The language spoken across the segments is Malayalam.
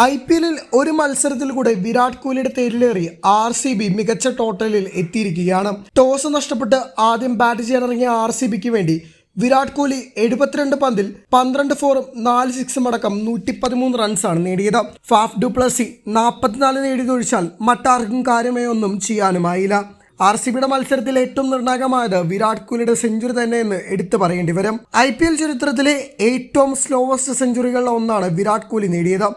ഐ പി എല്ലിൽ ഒരു മത്സരത്തിൽ കൂടെ വിരാട് കോഹ്ലിയുടെ തേരിലേറി ആർ സി ബി മികച്ച ടോട്ടലിൽ എത്തിയിരിക്കുകയാണ്. ടോസ് നഷ്ടപ്പെട്ട് ആദ്യം ബാറ്റ് ചെയ്യാനിറങ്ങിയ ആർ സി ബിക്ക് വേണ്ടി വിരാട് കോഹ്ലി എഴുപത്തിരണ്ട് പന്തിൽ പന്ത്രണ്ട് ഫോറും നാല് സിക്സും അടക്കം നൂറ്റി പതിമൂന്ന് റൺസാണ് നേടിയത്. ഫാഫ് ഡുപ്ലസി നാൽപ്പത്തിനാല് നേടിയതൊഴിച്ചാൽ മറ്റാർക്കും കാര്യമായി ഒന്നും ചെയ്യാനുമായില്ല. ആർ സി ബിയുടെ മത്സരത്തിൽ ഏറ്റവും നിർണായകമായത് വിരാട് കോഹ്ലിയുടെ സെഞ്ചുറി തന്നെയെന്ന് എടുത്തു പറയേണ്ടി വരും. ഐ പി എൽ ചരിത്രത്തിലെ ഏറ്റവും സ്ലോവസ്റ്റ് സെഞ്ചുറികളിൽ ഒന്നാണ് വിരാട് കോഹ്ലി നേടിയത്.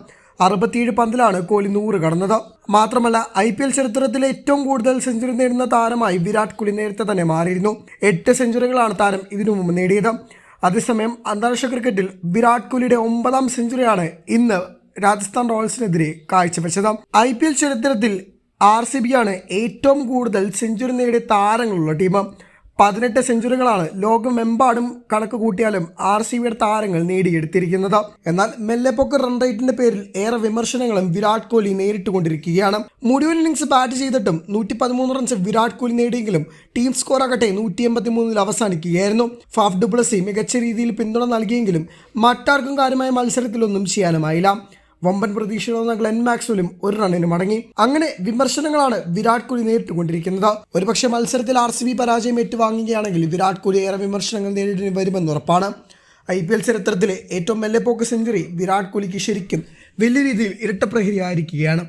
അറുപത്തിയേഴ് പന്തിലാണ് കോഹ്ലി നൂറ് കടന്നത്. മാത്രമല്ല ഐ പി എൽ ചരിത്രത്തിലെ ഏറ്റവും കൂടുതൽ സെഞ്ചുറി നേടുന്ന താരമായി വിരാട് കോഹ്ലി നേരത്തെ തന്നെ മാറിയിരുന്നു. എട്ട് സെഞ്ചുറികളാണ് താരം ഇതിനു മുമ്പ് നേടിയത്. അതേസമയം അന്താരാഷ്ട്ര ക്രിക്കറ്റിൽ വിരാട് കോഹ്ലിയുടെ ഒമ്പതാം സെഞ്ചുറിയാണ് ഇന്ന് രാജസ്ഥാൻ റോയൽസിനെതിരെ കാഴ്ചവെച്ചത്. ഐ പി എൽ ചരിത്രത്തിൽ ആർ സി ബി ആണ് ഏറ്റവും കൂടുതൽ സെഞ്ചുറി നേടിയ താരങ്ങളുള്ള ടീം. പതിനെട്ട് സെഞ്ചുറികളാണ് ലോകമെമ്പാടും കണക്ക് കൂട്ടിയാലും ആർ സി ബിയുടെ താരങ്ങൾ നേടിയെടുത്തിരിക്കുന്നത്. എന്നാൽ മെല്ലെപ്പൊക്ക് റൺ റേറ്റിന്റെ പേരിൽ ഏറെ വിമർശനങ്ങളും വിരാട് കോഹ്ലി നേരിട്ടുകൊണ്ടിരിക്കുകയാണ്. മുഴുവൻ ഇന്നിംഗ്സ് ബാറ്റ് ചെയ്തിട്ടും നൂറ്റി പതിമൂന്ന് റൺസ് വിരാട് കോഹ്ലി നേടിയെങ്കിലും ടീം സ്കോർ ആകട്ടെ നൂറ്റി എൺപത്തി മൂന്നിൽ അവസാനിക്കുകയായിരുന്നു. ഫാഫ് ഡുബ്ലസി മികച്ച രീതിയിൽ പിന്തുണ നൽകിയെങ്കിലും മറ്റാർക്കും കാര്യമായ മത്സരത്തിലൊന്നും ചെയ്യാനുമായില്ല. വമ്പൻ പ്രതീക്ഷയുള്ള ഗ്ലെൻ മാക്സ്വലും ഒരു റണ്ണിന് മടങ്ങി. അങ്ങനെ വിമർശനങ്ങളാണ് വിരാട് കോഹ്ലി നേരിട്ടുകൊണ്ടിരിക്കുന്നത്. ഒരുപക്ഷെ മത്സരത്തിൽ ആർ സി ബി പരാജയം ഏറ്റുവാങ്ങുകയാണെങ്കിൽ വിരാട് കോഹ്ലി ഏറെ വിമർശനങ്ങൾ നേരിടേണ്ടി വരുമെന്ന് ഉറപ്പാണ്. ഐ പി എൽ ചരിത്രത്തിലെ ഏറ്റവും മെല്ലെ മെല്ലെപ്പോക്ക് സെഞ്ചുറി വിരാട് കോഹ്ലിക്ക് ശരിക്കും വലിയ രീതിയിൽ ഇരട്ട പ്രഹരിയായിരിക്കുകയാണ്.